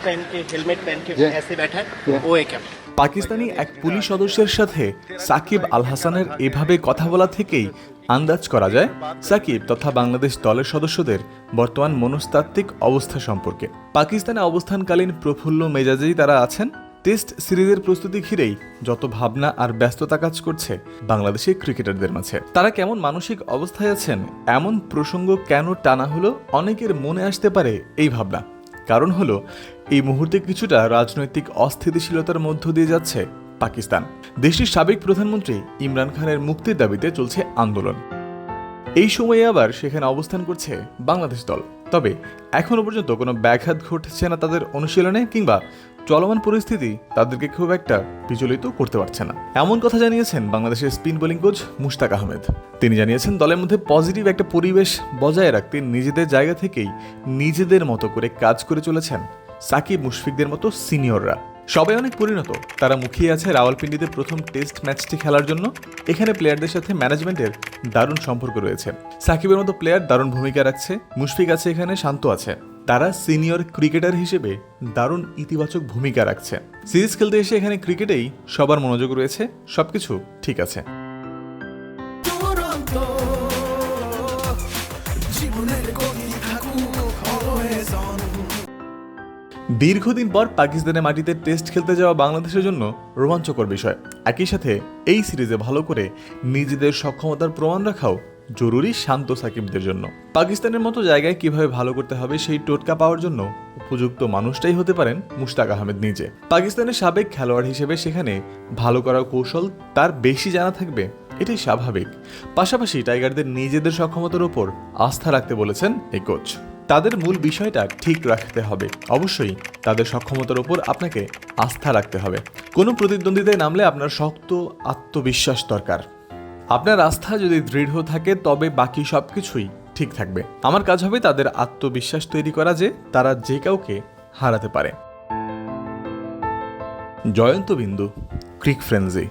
पहन के हेलमेट पहन के Yeah. ऐसे बैठा है Yeah. वो एक है পাকিস্তানি এক পুলিশ সদস্যের সাথে সাকিব আল হাসানের এভাবে কথা বলা থেকেই আন্দাজ করা যায় সাকিব তথা বাংলাদেশ দলের সদস্যদের বর্তমান মনস্তাত্ত্বিক অবস্থা সম্পর্কে পাকিস্তানে অবস্থানকালীন প্রফুল্ল মেজাজেই তারা আছেন টেস্ট সিরিজের প্রস্তুতি ঘিরেই যত ভাবনা আর ব্যস্ততা কাজ করছে বাংলাদেশের ক্রিকেটারদের মাঝে তারা কেমন মানসিক অবস্থায় আছেন এমন প্রসঙ্গ কেন টানা হলো অনেকের মনে আসতে পারে এই ভাবনা কারণ হলো, এই মুহূর্তে কিছুটা রাজনৈতিক অস্থিতিশীলতার মধ্য দিয়ে যাচ্ছে পাকিস্তান। দেশটির সাবেক প্রধানমন্ত্রী ইমরান খানের মুক্তির দাবিতে চলছে আন্দোলন। এই সময়ে আবার সেখানে অবস্থান করছে বাংলাদেশ দল। তবে এখনও পর্যন্ত কোনো ব্যাঘাত ঘটছে না তাদের অনুশীলনে কিংবা চলমান পরিস্থিতি তাদেরকে খুব একটা বিচলিত করতে পারছে না। এমন কথা জানিয়েছেন বাংলাদেশের spin bowling coach Mushtaq Ahmed. তিনি জানিয়েছেন, দলের মধ্যে পজিটিভ একটা পরিবেশ বজায় রাখতে নিজেদের জায়গা থেকেই নিজেদের মতো করে কাজ করে চলেছেন সাকিব মুশফিকদের মতো সিনিয়ররা। সবাই অনেক পরিণত। তারা মুখিয়ে আছে রাওয়ালপিন্ডিতে প্রথম টেস্ট ম্যাচটি খেলার জন্য। এখানে প্লেয়ারদের সাথে ম্যানেজমেন্টের দারুণ সম্পর্ক রয়েছে। সাকিবের মতো প্লেয়ার দারুণ ভূমিকা রাখছে। মুশফিক আছে এখানে, শান্ত আছে। তারা সিনিয়র ক্রিকেটার হিসেবে দারুণ ইতিবাচক ভূমিকা রাখছে। সিরিজ খেলতে এসে এখানে ক্রিকেটেই সবার মনোযোগ রয়েছে সবকিছু ঠিক আছে। দীর্ঘদিন পর পাকিস্তানের মাটিতে টেস্ট খেলতে যাওয়া বাংলাদেশের জন্য রোমাঞ্চকর বিষয়। একই সাথে এই সিরিজে ভালো করে নিজেদের সক্ষমতার প্রমাণ রাখাও জরুরি শান্ত সাকিবদের জন্য। পাকিস্তানের মতো জায়গায় কীভাবে ভালো করতে হবে সেই টোটকা পাওয়ার জন্য উপযুক্ত মানুষটাই হতে পারেন মুশতাক আহমেদ নিজে। পাকিস্তানের সাবেক খেলোয়াড় হিসেবে সেখানে ভালো করার কৌশল তার বেশি জানা থাকবে, এটাই স্বাভাবিক। পাশাপাশি টাইগারদের নিজেদের সক্ষমতার ওপর আস্থা রাখতে বলেছেন এই কোচ। তাদের মূল বিষয়টা ঠিক রাখতে হবে। অবশ্যই তাদের সক্ষমতার উপর আপনাকে আস্থা রাখতে হবে। কোনো প্রতিদ্বন্দ্বিতায় নামলে আপনার শক্ত আত্মবিশ্বাস দরকার। আপনার আস্থা যদি দৃঢ় থাকে, তবে বাকি সব কিছুই ঠিক থাকবে। আমার কাজ হবে তাদের আত্মবিশ্বাস তৈরি করা যে তারা যে কাউকে হারাতে পারে। জয়ন্ত বিন্দু, ক্রিক ফ্রেন্সি